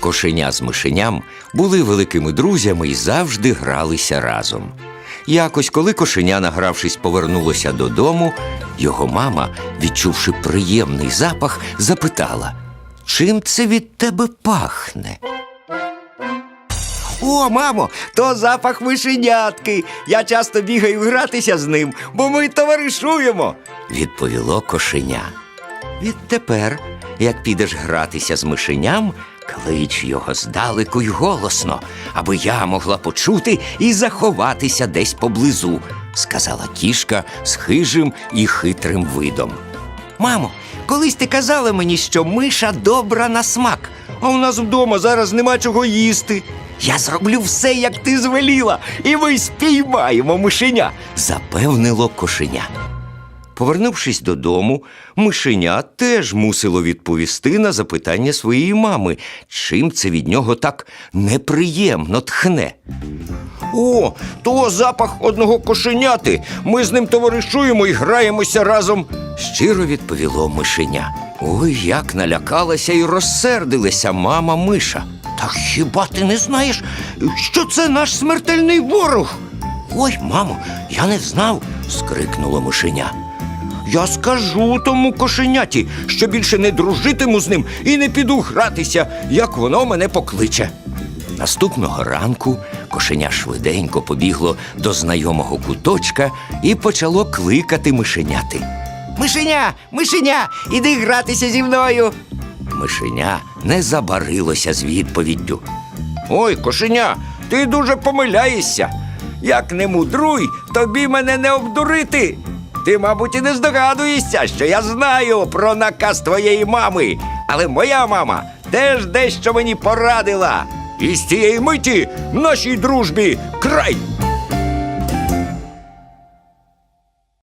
Кошеня з мишеням були великими друзями і завжди гралися разом. Якось, коли кошеня, награвшись, повернулося додому, його мама, відчувши приємний запах, запитала: Чим це від тебе пахне? О, мамо, то запах мишенятки. Я часто бігаю гратися з ним, бо ми товаришуємо. відповіло кошеня. Відтепер, як підеш гратися з мишеням, клич його здалеку й голосно, аби я могла почути і заховатися десь поблизу, сказала кішка з хижим і хитрим видом. Мамо, колись ти казала мені, що миша добра на смак, а у нас вдома зараз нема чого їсти. Я зроблю все, як ти звеліла, і ми спіймаємо мишеня. запевнило кошеня. Повернувшись додому, мишеня теж мусило відповісти на запитання своєї мами, чим це від нього так неприємно тхне. О, то запах одного кошеняти. Ми з ним товаришуємо і граємося разом. Щиро відповіло мишеня. Ой, як налякалася і розсердилася мама миша. Та хіба ти не знаєш, що це наш смертельний ворог? Ой, мамо, я не знав. скрикнуло мишеня. Я скажу тому кошеняті, що більше не дружитиму з ним і не піду гратися, як воно мене покличе. Наступного ранку кошеня швиденько побігло до знайомого куточка і почало кликати мишеняти. Мишеня, мишеня, іди гратися зі мною. Мишеня не забарилося з відповіддю. Ой, кошеня, ти дуже помиляєшся. Як не мудруй, тобі мене не обдурити. Ти, мабуть, і не здогадуєшся, що я знаю про наказ твоєї мами. Але моя мама теж дещо мені порадила. І з цієї миті нашій дружбі край.